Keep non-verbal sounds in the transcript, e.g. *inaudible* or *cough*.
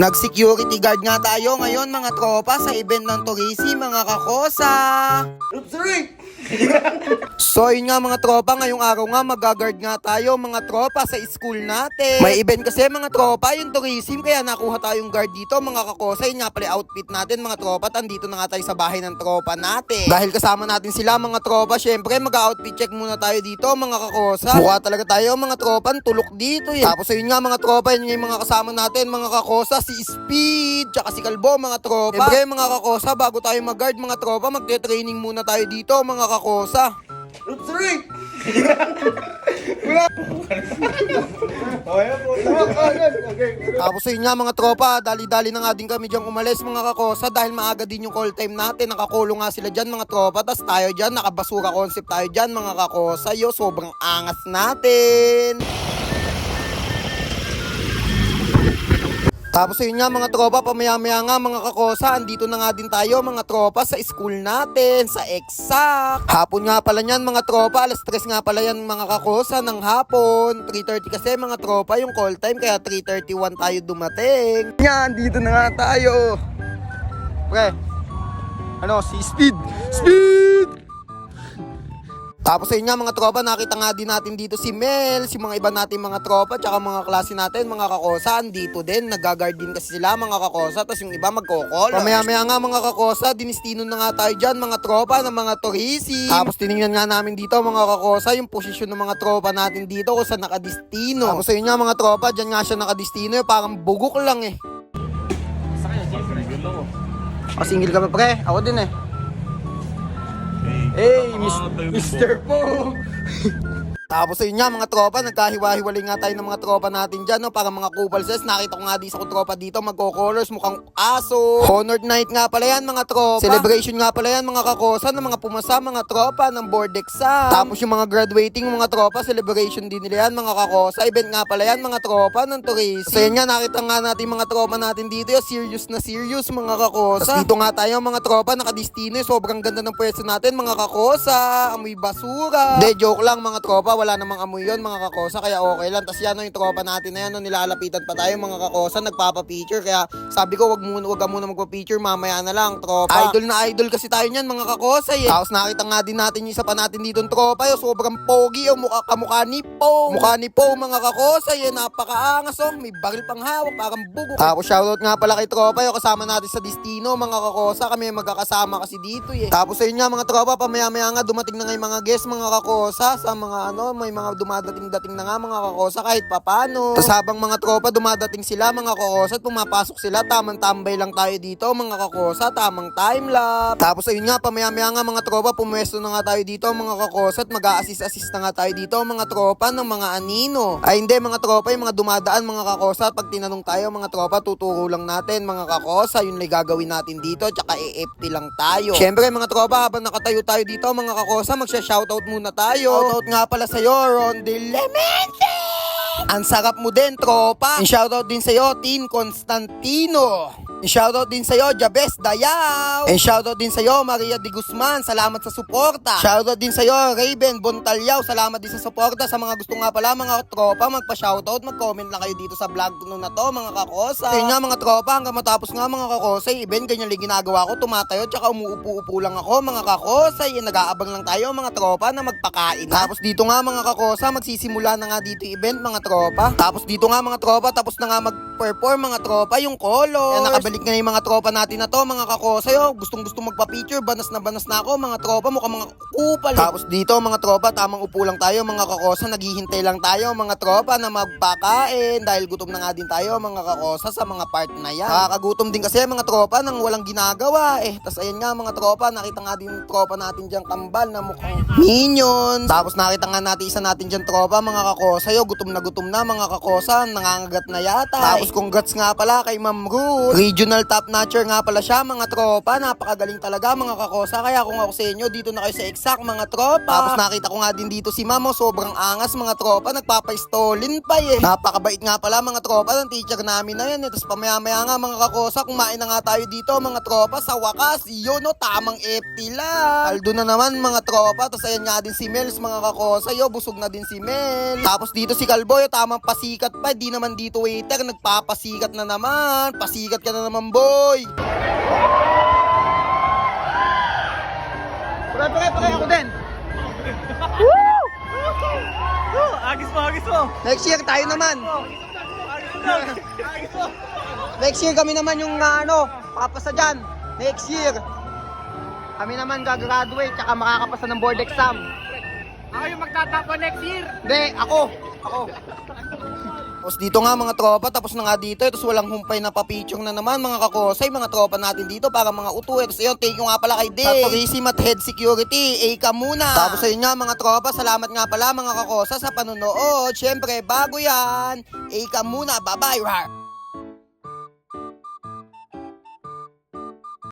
Nag-security guard nga tayo ngayon mga tropa sa event ng Torisi, mga kakosa. So yun nga mga tropa, ngayong araw nga mag-guard nga tayo mga tropa sa school natin. May event kasi mga tropa, yung tourism, kaya nakuha tayong guard dito mga kakosa. Yun nga pala outfit natin mga tropa, tandito na nga tayo sa bahay ng tropa natin. Dahil kasama natin sila mga tropa, syempre mag-outfit check muna tayo dito mga kakosa. Mukha talaga tayo mga tropa, tulok dito eh. Tapos yun nga mga tropa, yun yung mga kasama natin mga kakosa, si Speed, tsaka si Kalbo mga tropa. Syempre mga kakosa, bago tayo mag-guard mga tropa, magte-training muna tayo dito mga kakosa. Tapos yun nga mga tropa, dali-dali na nga din kami dyan umalis mga kakosa dahil maaga din yung call time natin. Nakakulong nga sila dyan mga tropa. Tapos tayo dyan, nakabasura concept tayo dyan mga kakosa. Yo, sobrang angas natin. Tapos yun nga mga tropa, pamaya-maya nga mga kakosa, andito na nga din tayo mga tropa sa school natin, sa exact. Hapon nga pala yan mga tropa, alas 3 nga pala yan mga kakosa ng hapon. 3.30 kasi mga tropa yung call time, kaya 3.31 tayo dumating. Yan, dito na nga tayo. Pre, ano, si Speed. Speed! Tapos ayun nga mga tropa, nakita nga din natin dito si Mel, si mga iba natin mga tropa, tsaka mga klase natin, mga kakosa, andito din, nagagard din kasi sila mga kakosa, tapos yung iba magkokol. Pamaya-maya nga mga kakosa, dinistino na nga tayo dyan, mga tropa ng mga torisi. Tapos tinignan nga namin dito mga kakosa, yung posisyon ng mga tropa natin dito kung saan nakadistino. Tapos ayun nga mga tropa, dyan nga siya nakadistino, eh, parang bugok lang eh. O, single ka ba pre? Ako din eh. Hey, Mr. Po! *laughs* Tapos ayun nga mga tropa, nagkahiwa-hiwalay nga tayo ng mga tropa natin dyan, no? Para mga kupal sets. Nakita ko nga di sa tropa dito, magko-colors, mukhang aso. Honored night nga pala yan mga tropa. Celebration nga pala yan mga kakosa ng mga pumasa, mga tropa ng board exam. Tapos yung mga graduating mga tropa, celebration din nila yan mga kakosa. Event nga pala yan mga tropa ng tourism. So yun nga, nakita nga natin mga tropa natin dito, yung serious na serious mga kakosa. Tas dito nga tayo mga tropa, nakadistino, eh. sobrang ganda ng pwesto natin mga kakosa. Amoy basura. De, joke lang mga tropa, wala namang amoy yon mga kakosa, kaya okay lang. Tapos yan no, yung tropa natin na yan, no, nilalapitan pa tayo mga kakosa, nagpapa-picture. Kaya sabi ko, wag muna, wag ka muna magpa-picture, mamaya na lang, tropa. Idol na idol kasi tayo niyan mga kakosa eh. Tapos nakita nga din natin yung isa pa natin dito tropa, yo, sobrang pogi, oh, mukha kamukha ni Po. Mukha ni Po mga kakosa, eh, napakaangas oh, may baril pang hawak, parang bugo. Tapos shoutout nga pala kay tropa, yo, kasama natin sa Destino mga kakosa, kami magkakasama kasi dito eh. Tapos ayun nga mga tropa, pamaya-maya nga dumating na nga yung mga guest mga kakosa sa mga ano, may mga dumadating-dating na nga mga kakosa kahit papano. Tapos habang mga tropa dumadating sila mga kakosa at pumapasok sila, tamang tambay lang tayo dito mga kakosa, tamang time lapse. Tapos ayun nga, pamaya-maya nga mga tropa, pumwesto na nga tayo dito mga kakosa at mag-a-assist-assist na nga tayo dito mga tropa ng mga anino. Ay hindi mga tropa, yung mga dumadaan mga kakosa at pag tinanong tayo mga tropa, tuturo lang natin mga kakosa, yun lang gagawin natin dito, tsaka e-FT lang tayo. Syempre mga tropa, habang nakatayo tayo dito mga kakosa, magsha-shoutout muna tayo. Shoutout nga pala sa'yo, Ron De Lemente! Ang sarap mo din, tropa. And shoutout din sa'yo, Tin Constantino. Shoutout din sa'yo, Jabes Dayaw. And shoutout din sa'yo, Maria de Guzman. Salamat sa suporta. Shoutout din sa'yo, Raven Bontalyaw. Salamat din sa suporta. Sa mga gusto nga pala, mga tropa, magpa-shoutout, mag-comment lang kayo dito sa vlog ko na to, mga kakosa. Kaya nga, mga tropa, hanggang matapos nga, mga kakosa, event, ganyan lang ginagawa ko, tumatayo, tsaka umuupo-upo lang ako, mga kakosa. Yan, nag-aabang lang tayo, mga tropa, na magpakain. Tapos dito nga, mga kakosa, magsisimula na nga dito event, mga tropa. Tapos dito nga, mga tropa, tapos na nga mag-perform, mga tropa, yung colors. Yan, nakabalik na yung mga tropa natin na to, mga kakosa. Yo, gustong gusto magpa-picture, banas na banas na ako, mga tropa, mukhang mga kupal. Tapos dito, mga tropa, tamang upo lang tayo, mga kakosa, naghihintay lang tayo, mga tropa, na magpakain. Dahil gutom na nga din tayo, mga kakosa, sa mga part na yan. Nakakagutom din kasi, mga tropa, nang walang ginagawa, eh. Tapos ayan nga, mga tropa, nakita nga din tropa natin dyan kambal na mukhang minions. Tapos nakita nga natin isa natin dyan tropa, mga kakosa, yo, gutom na gutom na, mga kakosa, nangangagat na yata. Tapos congrats nga pala kay Ma'am Ruth. Regional top notcher nga pala siya, mga tropa. Napakagaling talaga, mga kakosa. Kaya kung ako sa inyo, dito na kayo sa exact, mga tropa. Tapos nakita ko nga din dito si Mamo, sobrang angas, mga tropa. Nagpapa-stolin pa eh. Napakabait nga pala, mga tropa, ng teacher namin na yan. Eh. Tapos pamaya-maya nga, mga kakosa, kumain na nga tayo dito, mga tropa. Sa wakas, yun no, tamang FT lang. Aldo na naman, mga tropa. Tapos ayan nga din si Mels, mga kakosa. Yo, busog na din si Mel. Tapos dito si Kalbo, boy, tamang pasikat pa. Di naman dito waiter, nagpapasikat na naman. Pasikat ka na naman boy. Pre, pre, pre, ako din. Agis mo, agis mo! Next year tayo naman. Agis mo! Agis mo! *laughs* Next year kami naman yung uh, ano, papasa dyan. Next year. Kami naman gagraduate tsaka makakapasa ng board exam. Ako yung magtatapa next year! Hindi, ako. Ako. *laughs* Tapos dito nga mga tropa, tapos na nga dito. Tapos walang humpay na papicture na naman mga kakosay, mga tropa natin dito para mga utu. Tapos ayun, thank you nga pala kay Day. Paparism at Head Security, Eka muna. Tapos ayun nga mga tropa, salamat nga pala mga kakosa sa panunood. Siyempre, bago yan, Eka muna, bye-bye.